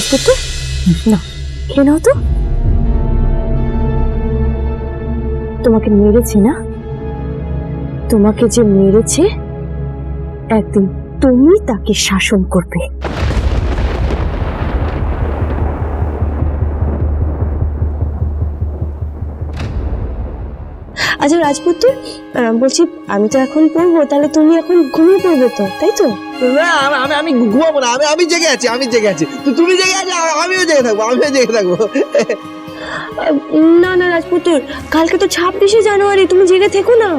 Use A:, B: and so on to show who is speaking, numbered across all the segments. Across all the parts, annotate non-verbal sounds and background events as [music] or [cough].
A: রাজপুত্র না। খেয়ে নাও তো। তোমাকে মেরেছে না? তোমাকে যে মেরেছে, একদিন তুমি তাকে শাসন করবে। আচ্ছা রাজপুত্র বলছি আমি তো এখন পড়ব তাহলে তুমি এখন ঘুমিয়ে পড়বে তো তাই তো?
B: না আমি আমি ঘুমাবো না আমি আমি জেগে আছি আমি জেগে আছি। তো তুমি জেগে আছি আমিও জেগে থাকব আমিও জেগে থাকব।
A: না না রাজপুত্র কালকে তো ছাব্বিশে জানুয়ারি তুমি জেগে থেকো না।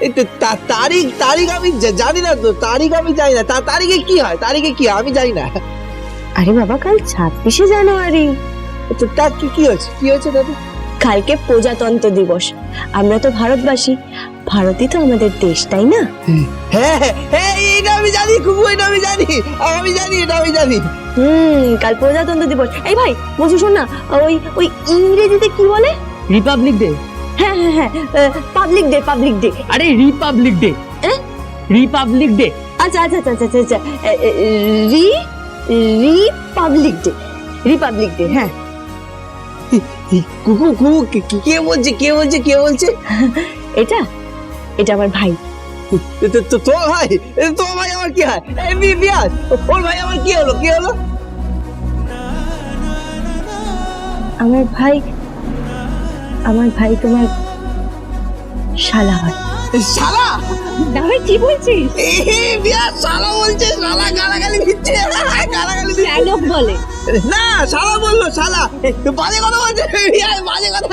B: এই তো তা- তারিখ তারিখ আমি জানি না তো তারিখ আমি জানি না তা- তারিখে কি হয় তারিখে কি হয় আমি জানি না।
A: আরে বাবা কাল ছাব্বিশে জানুয়ারি।
B: তো তার কি কি হয়েছে কি হয়েছে দাদু?
A: কালকে প্রজাতন্ত্র দিবস। আমরা তো ভারতবাসী। ভারতই তো আমাদের দেশ তাই না?
B: হ্যাঁ হ্যাঁ হ্যাঁ এটা আমি জানি খুব এটা আমি জানি আমি জানি এটা আমি জানি।
A: হুম কাল প্রজাতন্ত্র দিবস। এই ভাই বলছি শোন না ওই ওই ইংরেজিতে কি বলে?
C: রিপাবলিক ডে
A: হ্যাঁ হ্যাঁ হ্যাঁ পাবলিক ডে পাবলিক ডে
C: আরে রিপাবলিক ডে? রিপাবলিক ডে
A: আচ্ছা আচ্ছা আচ্ছা আচ্ছা আচ্ছা রি রিপাবলিক ডে রিপাবলিক ডে হ্যাঁ।
B: কুকু কুকু কে- বলছে কে বলছে কে বলছে?
A: এটা এটা আমার ভাই।
B: তো- তো- তো- তোমার ভাই ভাই আমার কি হয়? বিয়াস ওর ভাই আমার কি হলো কি হলো?
A: আমার ভাই আমার ভাই তোমার শালা হয়।
B: শালা?
A: দাদা কি বলছিস?
B: বিয়াস শালা বলছে শালা গালাগালি দিচ্ছে। গালাগালি
A: বলে?
B: না শালা বলল শালা। বাজে কথা বলছে। বাজে কথা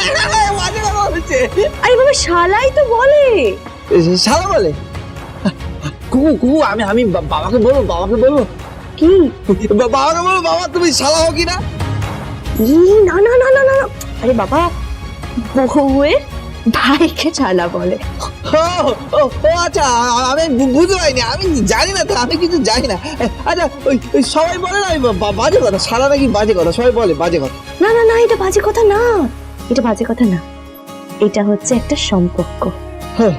B: বাজে কথা বলছে।
A: আরে বাবা শালাই তো বলে।
B: শালা বলে? কুকু কুকু আমি আমি বাবাকে বলব বাবাকে বলব।
A: কি?
B: বাবাকে বলব বাবা তুমি শালা হো
A: না না না না না না। আরে বাবা বউয়ের ভাইকে শালা বলে।
B: ও ও আচ্ছা আমি বুঝতে পারিনি আমি জানি না তো আমি কিছু জানি না। আচ্ছা ওই ওই সবাই বলে না বাজে কথা শালা নাকি বাজে কথা সবাই বলে বাজে কথা।
A: না না না এটা বাজে কথা না এটা বাজে কথা না এটা হচ্ছে একটা সম্পর্ক।
B: হ্যাঁ,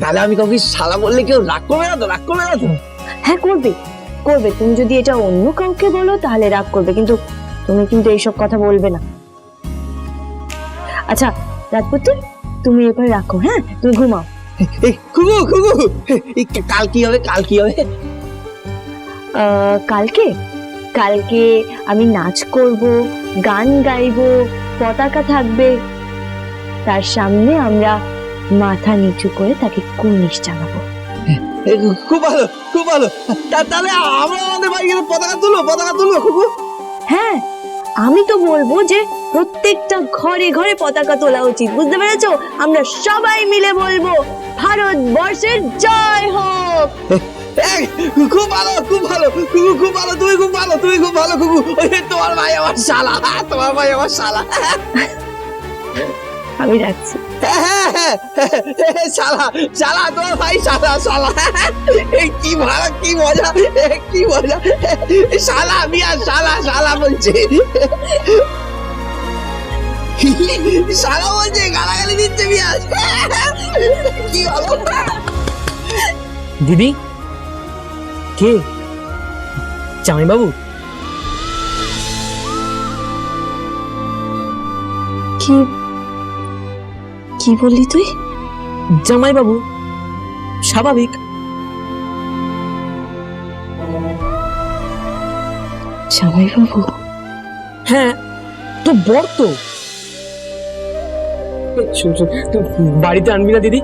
B: তাহলে আমি কাউকে শালা বললে কেউ রাগ করবে না তো রাগ করবে না তো?
A: হ্যাঁ করবে করবে তুমি যদি এটা অন্য কাউকে বলো তাহলে রাগ করবে কিন্তু তুমি কিন্তু এইসব কথা বলবে না। আচ্ছা রাজপুত্র তুমি এবার রাখো হ্যাঁ? তুমি ঘুমাও।
B: খুকু খুকু কাল কি হবে কাল কি হবে?
A: কালকে? কালকে আমি নাচ করব গান গাইবো পতাকা থাকবে। তার সামনে আমরা মাথা নিচু করে তাকে কুর্নিশ জানাব।
B: খুব ভালো খুব ভালো। তাহলে আমরা আমাদের বাড়ি গেলে পতাকা তুলো পতাকা তুলো খুকু
A: হ্যাঁ আমি তো বলব যে প্রত্যেকটা ঘরে ঘরে পতাকা তোলা উচিত, বুঝতে পেরেছ? আমরা সবাই মিলে বলব, ভারতবর্ষের জয় হোক।
B: খুব ভালো খুব ভালো খুকু খুব ভালো, তুমি খুব ভালো, তুমি খুব ভালো তোমার ভাই আমার শালা তোমার ভাই আমার শালা
A: আমি
B: হ্যাঁ, শালা শালা তোমার ভাই শালা শালা। কি ভালো কি মজা কি মজা। শালা মিয়া শালা শালা বলছে। শালা বলছে গালাগালি দিচ্ছে মিয়া কি ভালো
C: দিদি? কে? জামাই বাবু
A: কি কি বললি তুই?
C: জামাই বাবু স্বাভাবিক।
A: জামাই বাবু
C: হ্যাঁ তো বর তো। বাড়িতে আনবি না দিদি।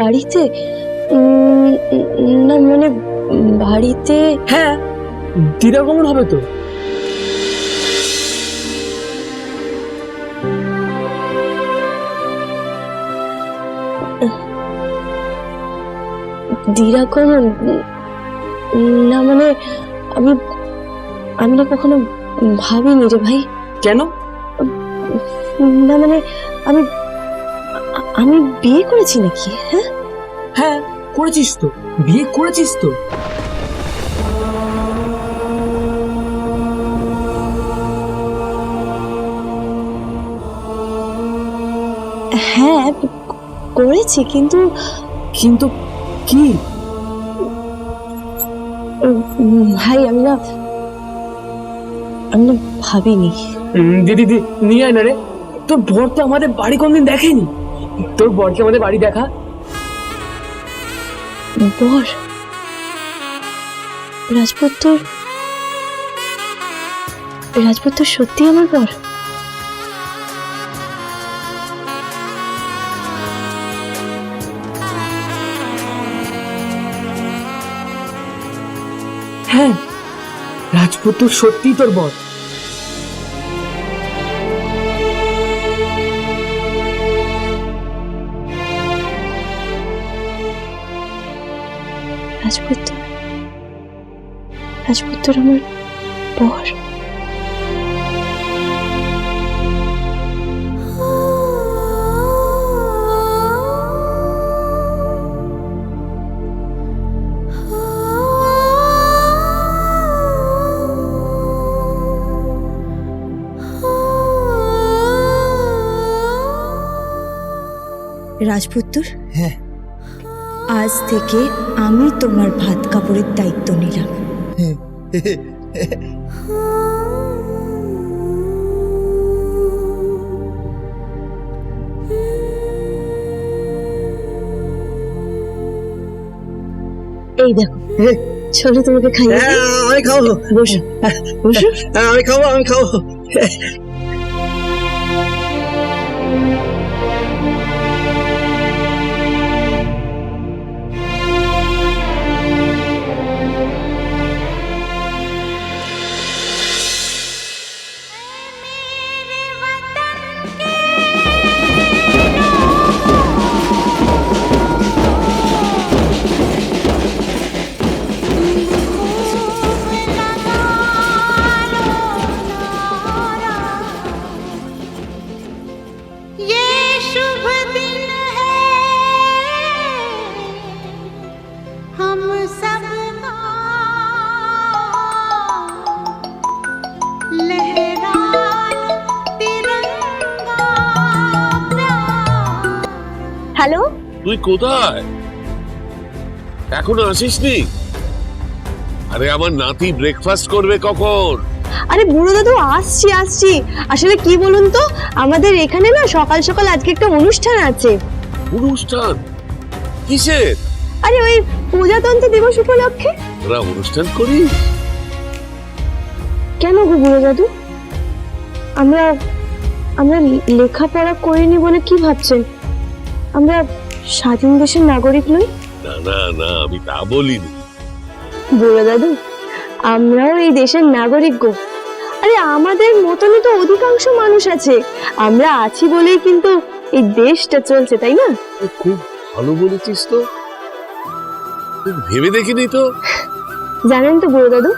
A: বাড়িতে? বাড়িতে?
C: হ্যাঁ। দিদা কেমন হবে তো?
A: দিরা না মানে আমি আমি না কখনো ভাবিনি রে ভাই।
C: কেন?
A: না মানে আমি আমি বিয়ে করেছি নাকি? হ্যাঁ।
C: হ্যাঁ করেছিস তো। বিয়ে করেছিস তো।
A: হ্যাঁ করেছি কিন্তু
C: কিন্তু কি?
A: ভাই আমি না আমি না ভাবিনি।
C: উম, দিদি নিয়ে আয় না রে। তোর বর তো আমাদের বাড়ি কোনদিন দেখেনি। তোর বরকে আমাদের বাড়ি দেখা।
A: বর? রাজপুত তোর রাজপুত তোর সত্যি আমার বর?
C: তো সত্যি তোর বর।
A: রাজপুত্র রাজপুত্র রাজপুত আমার বর।
D: রাজপুত্তর?
B: হ্যাঁ।
D: আজ থেকে আমি তোমার ভাত কাপড়ের দায়িত্ব নিলাম।
A: এই দেখো চলো তোমাকে খাইয়ে
B: হ্যাঁ, আমি খাব।
A: বসো বসো।
B: হ্যাঁ, আমি খাব আমি খাব।
E: কোথায়? এখনও আসিসনি? আরে আমার নাতি ব্রেকফাস্ট করবে কখন?
A: আরে বুড়ো দাদু আসছি আসছি। আসলে কি বলুন তো আমাদের এখানে না সকাল সকাল আজকে একটা অনুষ্ঠান আছে।
E: অনুষ্ঠান? কিসের?
A: আরে ওই প্রজাতন্ত্র দিবস উপলক্ষে।
E: তোরা অনুষ্ঠান করিস?
A: কেন গো বুড়ো দাদু? আমরা আমরা লেখাপড়া করিনি বলে কি ভাবছেন? আমরা স্বাধীন দেশের নাগরিক নই?
E: না না না আমি তা বলিনি।
A: বুড়ো দাদু আমরাও এই দেশের নাগরিক গো। আরে আমাদের মতনই তো অধিকাংশ মানুষ আছে। আমরা আছি বলেই কিন্তু এই দেশটা চলছে তাই না?
E: খুব ভালো বলেছিস তো। ভেবে দেখিনি তো।
A: জানেন তো বুড়ো দাদু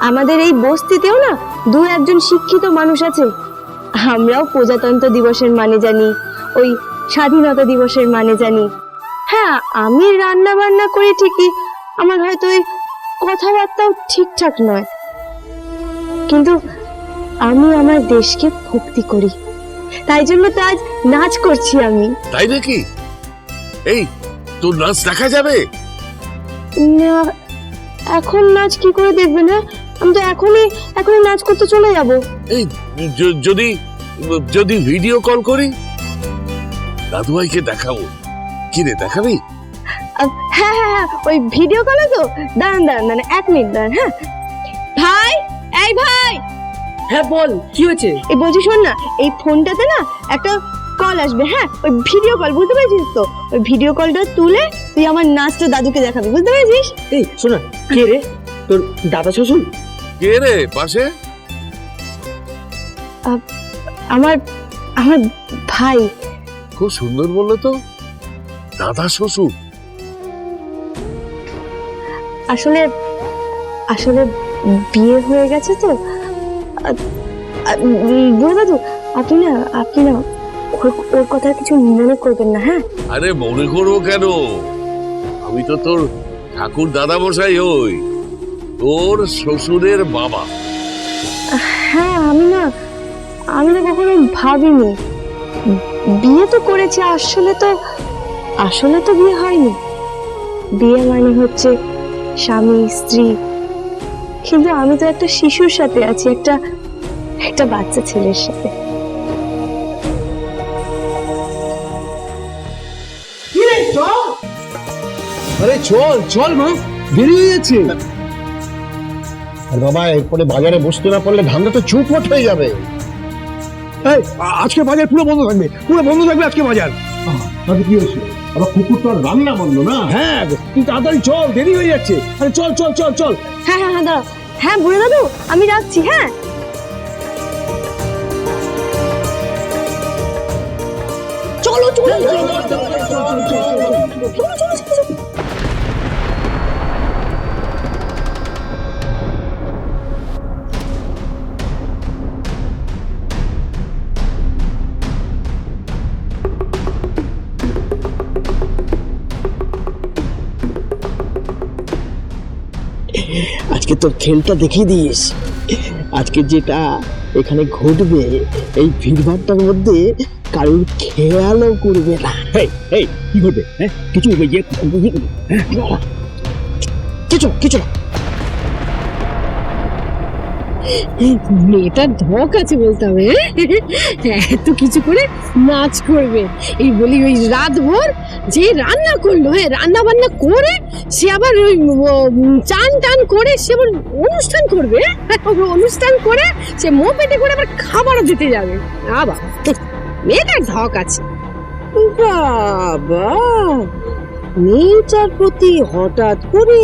A: আমাদের এই বস্তিতেও না দু একজন শিক্ষিত মানুষ আছে। আমরাও প্রজাতন্ত্র দিবসের মানে জানি। ওই স্বাধীনতা দিবসের মানে জানি। হ্যাঁ আমি রান্না বান্না করি ঠিকই আমার হয়তো ওই কথাবার্তাও ঠিকঠাক নয়। কিন্তু আমি আমার দেশকে ভক্তি করি। তাই জন্য তো আজ নাচ করছি আমি।
E: তাই নাকি? এই তোর নাচ দেখা যাবে?
A: না এখন নাচ কি করে দেখবে না? আমি তো এখনই এখনই নাচ করতে চলে যাব।
E: এই যদি যদি ভিডিও কল করি? দাদু ভাইকে দেখাবো। কি রে দেখাবি?
A: হ্যাঁ হ্যাঁ হ্যাঁ ওই ভিডিও কলে তো? দাঁড়ান দাঁড়ান দাঁড়ান এক মিনিট দাঁড়ান হ্যাঁ। ভাই এই ভাই!
C: হ্যাঁ বল কি হয়েছে?
A: এই বলছি শোন না এই ফোনটাতে না একটা কল আসবে হ্যাঁ? ওই ভিডিও কল বুঝতে পেরেছিস তো? ওই ভিডিও কলটা তুলে তুই আমার নাচটা দাদুকে দেখাবি বুঝতে পেরেছিস?
C: এই শোনা কে রে? তোর দাদা শ্বশুর?
E: কে রে পাশে?
A: আমার আমার ভাই।
E: খুব সুন্দর বলল তো? দাদা শ্বশুর।
A: আসলে আসলে বিয়ে হয়ে গেছে তো। উম, আপনি না আপনি না ওর কথা কিছু মনে করবেন না হ্যাঁ?
E: আরে মনে করব কেন? আমি তো তোর ঠাকুর দাদা মশাই হই। তোর শ্বশুরের বাবা।
A: হ্যাঁ আমি না আমি না কখনো ভাবিনি। বিয়ে তো করেছে আসলে তো আসলে তো বিয়ে হয়নি। বিয়ে মানে হচ্ছে স্বামী স্ত্রী। কিন্তু আমি তো একটা শিশুর সাথে আছি একটা একটা বাচ্চা ছেলের সাথে।
F: আরে চল চল মা দেরি হয়ে যাচ্ছে
G: আর বাবা এরপরে বাজারে বসতে না পারলে ধান্দা তো চুপমট হয়ে যাবে।
H: এই, আজকে বাজার পুরো বন্ধ থাকবে পুরো বন্ধ থাকবে আজকে বাজার।
G: তাতে কি হয়েছে? আবার কুকুর তো আর রান্না বন্ধ না?
H: হ্যাঁ তুই তাড়াতাড়ি চল দেরি হয়ে যাচ্ছে। আরে চল চল চল চল।
A: হ্যাঁ হ্যাঁ হ্যাঁ দাঁড়াও। হ্যাঁ বুড়ো দাদু আমি রাখছি হ্যাঁ।
I: আজকে তোর খেলটা দেখিয়ে দিস। আজকে যেটা এখানে ঘটবে এই ভিড়ভাড়টার মধ্যে কারোর খেয়ালও করবে না।
H: এই এই কি করবে হ্যাঁ? কিছু ওই যে হ্যাঁ,
I: কিছু কিছু না।
J: মেয়েটার ধক আছে বলতে হবে হ্যাঁ? এত কিছু করে নাচ করবে এই বলি ওই রাত ভর যে রান্না করল হ্যাঁ রান্না বান্না করে সে আবার ওই চান টান করে সে আবার অনুষ্ঠান করবে হ্যাঁ? অনুষ্ঠান করে সে মো পেটে করে আবার খাবারও দিতে যাবে আবার মেয়েটার ধক আছে বাবা, মেয়েটার প্রতি হঠাৎ করে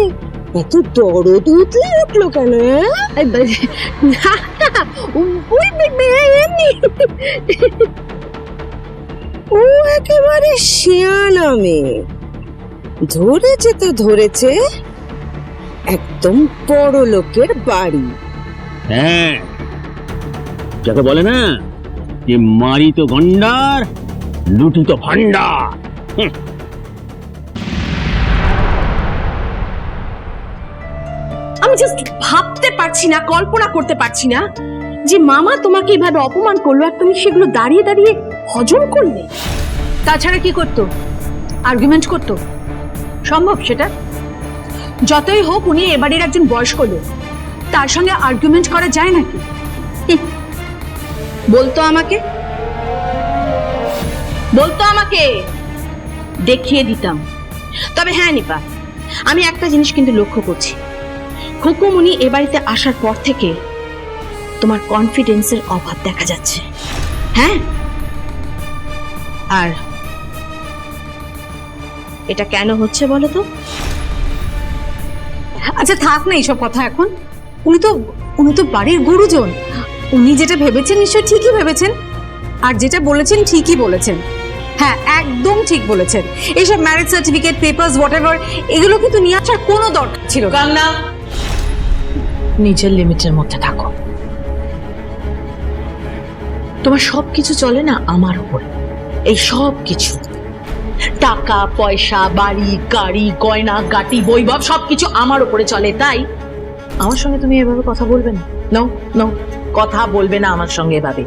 J: এত দরদ উতলে উঠল কেন ও একেবারে শিয়ানা মেয়ে। ধরেছে তো ধরেছে একদম বড় লোকের বাড়ি।
H: হ্যাঁ। যাকে বলে না যে মারি তো গন্ডার লুটি তো ভান্ডার
J: আমি জাস্ট ভাবতে পারছি না, কল্পনা করতে পারছি না যে মামা তোমাকে এভাবে অপমান করল আর তুমি সেগুলো দাঁড়িয়ে দাঁড়িয়ে হজম করলে। তাছাড়া কি করতো? আর্গুমেন্ট করতো? সম্ভব সেটা? যতই হোক উনি এবারের একজন বয়স্ক লোক, তার সঙ্গে আর্গুমেন্ট করা যায় নাকি। বলতো আমাকে? বলতো আমাকে? দেখিয়ে দিতাম। তবে হ্যাঁ নিপা, আমি একটা জিনিস কিন্তু লক্ষ্য করছি। হুকুমুনি এ বাড়িতে আসার পর থেকে তোমার কনফিডেন্সের অভাব দেখা যাচ্ছে। হ্যাঁ? আর এটা কেন হচ্ছে বলো তো? আচ্ছা থাক না এইসব কথা এখন। উনি তো উনি তো বাড়ির গুরুজন। উনি যেটা ভেবেছেন নিশ্চয় ঠিকই ভেবেছেন। আর যেটা বলেছেন ঠিকই বলেছেন। হ্যাঁ একদম ঠিক বলেছেন। এইসব marriage certificate papers whatever এগুলো কিন্তু নিয়ে আসার কোনো দরকার ছিল না। নিজের লিমিটের মধ্যে থাকো। তোমার সব কিছু চলে না আমার উপরে। এই সব কিছু টাকা, পয়সা, বাড়ি, গাড়ি, গয়না, গাটি বৈভব সবকিছু আমার উপরে চলে, তাই? আমার সঙ্গে তুমি এভাবে কথা বলবে না। নো নো কথা বলবে না আমার সঙ্গে এভাবে।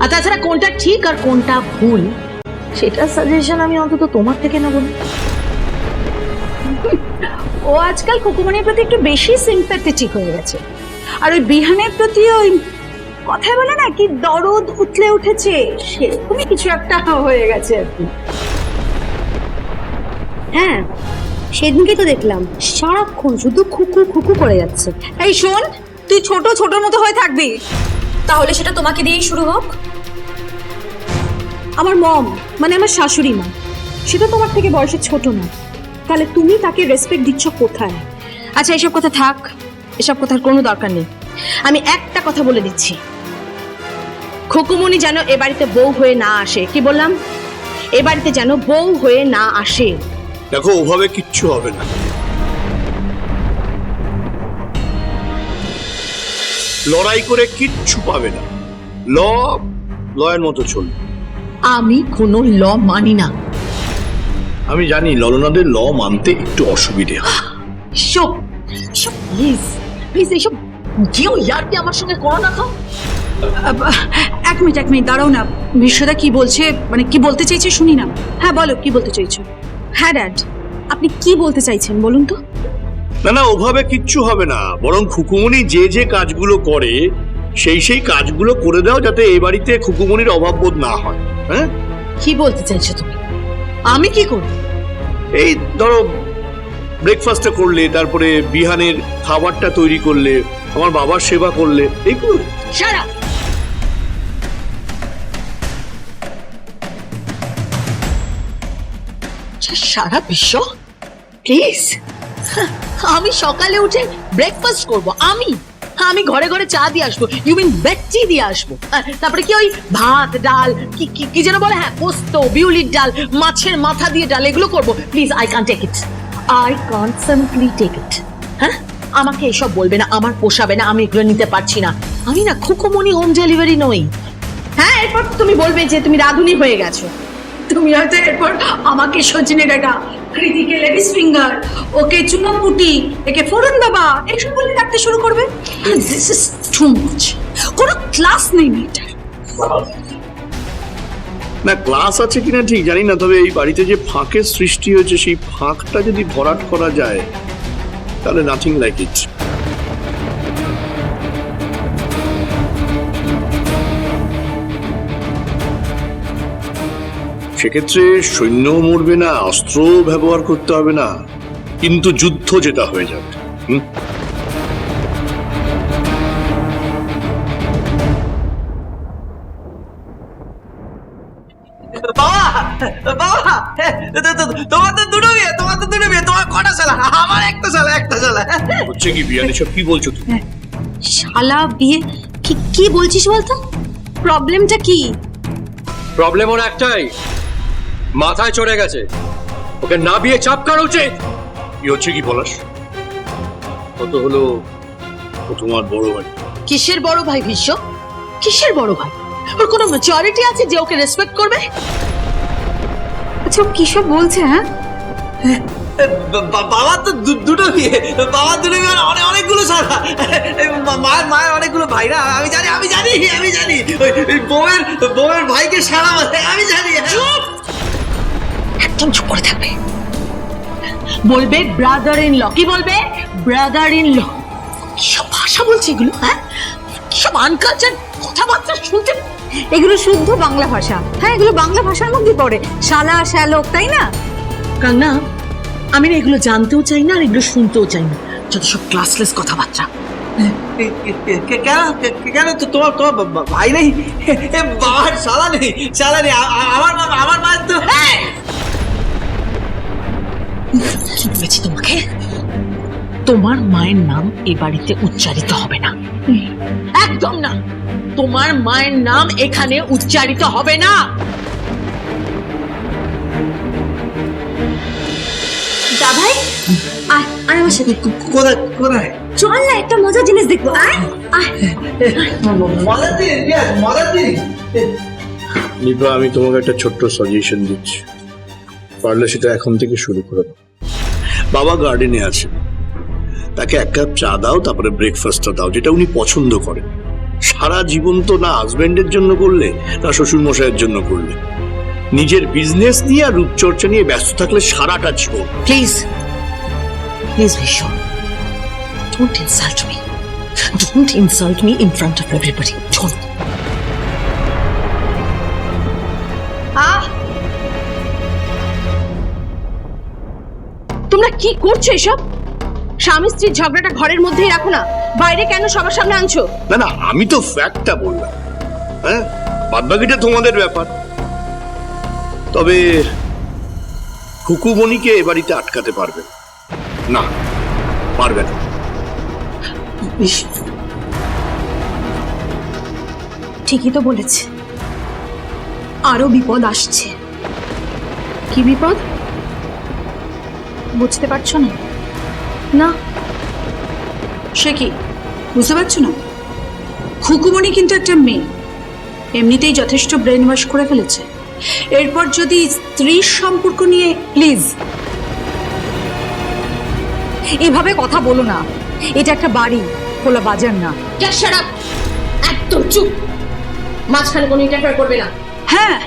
J: আর তাছাড়া কোনটা ঠিক আর কোনটা ভুল সেটা সাজেশন আমি অন্তত তোমার থেকে না ও আজকাল কুকুমনির প্রতি একটু বেশি সিম্প্যাথেটিক হয়ে গেছে। আর ওই বিহানের প্রতি ওই কথায় বলে না, কি দরদ উতলে উঠেছে, সেরকমই কিছু একটা হয়ে গেছে আর কি। হ্যাঁ সেদিনকে তো দেখলাম, সারাক্ষণ শুধু খুকু খুকু করে যাচ্ছে। এই শোন, তুই ছোট ছোটর মতো হয়ে থাকবি। তাহলে সেটা তোমাকে দিয়েই শুরু হোক। আমার মম মানে আমার শাশুড়ি মা, সেটা তোমার থেকে বয়সে ছোট না। তাহলে তুমি তাকে রেসপেক্ট দিচ্ছ কোথায়? আচ্ছা এসব কথা থাক। এসব কথার কোনো দরকার নেই। আমি একটা কথা বলে দিচ্ছি। খুকুমনি যেন এ বাড়িতে বউ হয়ে না আসে। কি বললাম? এ বাড়িতে যেন বউ হয়ে না আসে।
K: দেখো ওভাবে কিচ্ছু হবে না। লড়াই করে কিচ্ছু পাবে না। ল লয়ের মতো চলবে।
J: আমি কোনো ল মানি না।
K: আমি জানি ললনাদের ল মানতে একটু অসুবিধে হয়।
J: সব সব প্লিজ প্লিজ এইসব জিও ইয়ারটি আমার সঙ্গে করো না তো। এক মিনিট এক মিনিট দাঁড়াও না। বিশ্বদা কি বলছে? মানে কি বলতে চাইছে শুনি না। হ্যাঁ বলো কি বলতে চাইছো? হ্যাঁ ড্যাড আপনি কি বলতে চাইছেন বলুন তো?
K: না না ওভাবে কিচ্ছু হবে না। বরং খুকুমনি যে যে কাজগুলো করে সেই সেই কাজগুলো করে দাও যাতে এই বাড়িতে খুকুমনির অভাব বোধ না হয়। হ্যাঁ?
L: কি বলতে চাইছো তুমি? আমি কি করব?
K: এই ধরো ব্রেকফাস্টটা করলে, তারপরে বিহানের খাবারটা তৈরি করলে, আমার বাবার সেবা করলে, এইগুলো?
L: সারা সারা বিশ্ব? প্লিজ [laughs] আমি সকালে উঠে ব্রেকফাস্ট করব, আমি! আমি ঘরে ঘরে চা দিয়ে আসব। ইউ মিন বেচি দিয়ে আসব। তারপরে কি ওই ভাত, ডাল, কি কি যেন বলে হ্যাঁ পোস্ত, বিউলির ডাল, মাছের মাথা দিয়ে ডাল, এগুলো করব। Please I can take it I can simply take it হ্যাঁ? আমাকে এসব বলবে না, আমার পোষাবে না, আমি এগুলো নিতে পারছি না। আমি না খুকুমনি হোম ডেলিভারি নই। হ্যাঁ এরপর তুমি বলবে যে তুমি রাধুনি হয়ে গেছো।
J: তুমি হয়তো এরপর আমাকে সচিনে ডাকা কৃতিকে লেডিস ফিঙ্গার ওকে চুনাপুটি, একে ফোড়ন বাবা এইসব বলে ডাকতে শুরু করবে? দিস ইজ টু মাচ কোনো ক্লাস নেই মেয়েটার।
K: না ক্লাস আছে কিনা ঠিক জানি না, তবে এই বাড়িতে যে ফাঁকের সৃষ্টি হয়েছে, সেই ফাঁকটা যদি ভরাট করা যায়, তাহলে নাথিং লাইক ইট সেক্ষেত্রে সৈন্য মরবে না অস্ত্র ব্যবহার করতে হবে না। কিন্তু যুদ্ধ যেটা হয়ে যাবে হুম?
B: বাবা বাবা তো- তো- তোমার তো দুটো বিয়ে তোমার তো দুটো বিয়ে তোমার কটা শালা? আমার একটা শালা একটা শালা।
K: হচ্ছে কি বিয়ান এসব কি বলছো তুমি?
J: শালা বিয়ে কি কি বলছিস বলতো? প্রবলেমটা কি?
C: প্রবলেম ওর একটাই মাথায় চড়ে গেছে। ওকে না বিয়ে চাপ করা উচিত।
K: কি হচ্ছে কি পলাশ কত হলো ও তোমার বড় ভাই?
L: কিসের বড় ভাই ভীষ্ম? কিসের বড় ভাই? ওর কোনো ম্যাচুরিটি আছে যে ওকে রেসপেক্ট করবে?
J: আচ্ছা ও কি সব বলছে হ্যাঁ?
B: বাবা তো দুটো বিয়ে। বাবা দুটো বিয়ে মানে অনেক অনেকগুলো সারা। মায়ের মায়ের অনেকগুলো ভাই না? আমি জানি আমি জানি আমি জানি। বউয়ের বউয়ের ভাইকে সারা বলে আমি জানি।
L: একদম চুপ করে থাকবে। বলবে ব্রাদার ইন ল কি বলবে? ব্রাদার ইন ল সব ভাষা বলছে এগুলো হ্যাঁ? সব আনকালচার কথাবার্তা শুনতে
J: এগুলো শুদ্ধ বাংলা ভাষা। হ্যাঁ এগুলো বাংলা ভাষার মধ্যে পড়ে। শালা শ্যালক তাই না?
L: কান্না আমি না এগুলো জানতেও চাই না আর এগুলো শুনতেও চাই না। যত সব ক্লাসলেস কথাবার্তা।
B: কে- কেন কে- কেন তো তোমার তোমার ভাই নেই? এ, বাবার শালা নেই শালা নেই। আমার মা- আমার মায়ের তো
L: কি বলেছি তোমাকে? তোমার মায়ের নাম এ বাড়িতে উচ্চারিত হবে না। একদম না। তোমার মায়ের নাম এখানে উচ্চারিত হবে না।
A: দাদাই আয় আয় আমার সাথে।
B: কোথায় কোথায়?
A: চল না একটা মজার জিনিস দেখব। আয় আয়।
B: মজার yes, মজার
K: নিপা আমি তোমাকে একটা ছোট্ট সাজেশন দিচ্ছি। পারলে সেটা এখন থেকে শুরু করে বাবা গার্ডেনে আছে। তাকে এক কাপ চা দাও, তারপরে ব্রেকফাস্টটা দাও, যেটা উনি পছন্দ করেন। সারা জীবন তো না হাজবেন্ডের জন্য করলে, না শ্বশুর মশাইয়ের জন্য করলে। নিজের বিজনেস নিয়ে আর রূপচর্চা নিয়ে ব্যস্ত থাকলে সারাটা জীবন।
L: Please please Bishwa don't insult me don't insult me in front of everybody don't
A: তোমরা কি করছ এসব? স্বামী স্ত্রীর ঝগড়াটা ঘরের মধ্যেই রাখো না। বাইরে কেন সবার সামনে আনছো?
K: না না আমি তো ফ্যাক্টটা বললাম। হ্যাঁ? বাদবাকিটা তোমাদের ব্যাপার। তবে হুকুমণিকে এ বাড়িতে আটকাতে পারবে না। না পারবে না।
J: ঠিকই তো বলেছে। আরও বিপদ আসছে। কি বিপদ? বুঝতে পারছ না? না। সে কি? বুঝতে পারছ না? খুকুমণি কিন্তু একটা মেয়ে। এমনিতেই যথেষ্ট ব্রেন ওয়াশ করে ফেলেছে। এরপর যদি স্ত্রীর সম্পর্ক নিয়ে প্লিজ এভাবে কথা বলো না। এটা একটা বাড়ি খোলা বাজার না।
L: একদম চুপ!
A: মাঝখানে কোনো ইন্টারফেয়ার করবে না।
J: হ্যাঁ।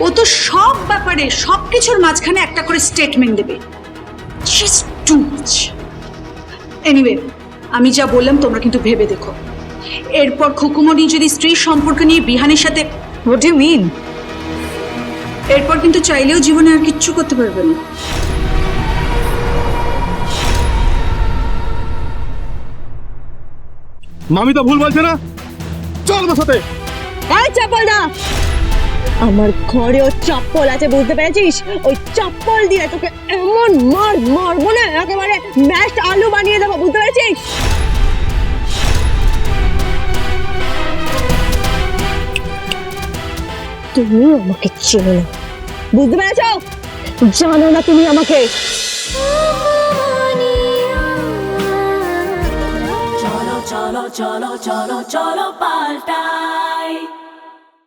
J: ও তো সব ব্যাপারে সব কিছুর মাঝখানে একটা করে স্টেটমেন্ট দেবে। টু মাচ এনিওয়ে আমি যা বললাম তোমরা কিন্তু ভেবে দেখো। এরপর খুকুমণি যদি স্ত্রীর সম্পর্ক নিয়ে বিহানের সাথে হোয়াট ইউ মিন এরপর কিন্তু চাইলেও জীবনে আর কিচ্ছু করতে পারবে না।
H: মামি তো ভুল বলছে না? চল আমার সাথে।
A: এই দা আমার ঘরেও চপ্পল আছে, বুঝতে পেরেছিস? ওই চপ্পল দিয়ে তোকে এমন মার মারবো না, একেবারে ম্যাশড আলু বানিয়ে দেবো, বুঝতে পেরেছিস? তুমি আমাকে চেনো না, বুঝতে পেরেছ? জানো না তুমি আমাকে।
M: চলো চলো চলো চলো চলো পাল্টাই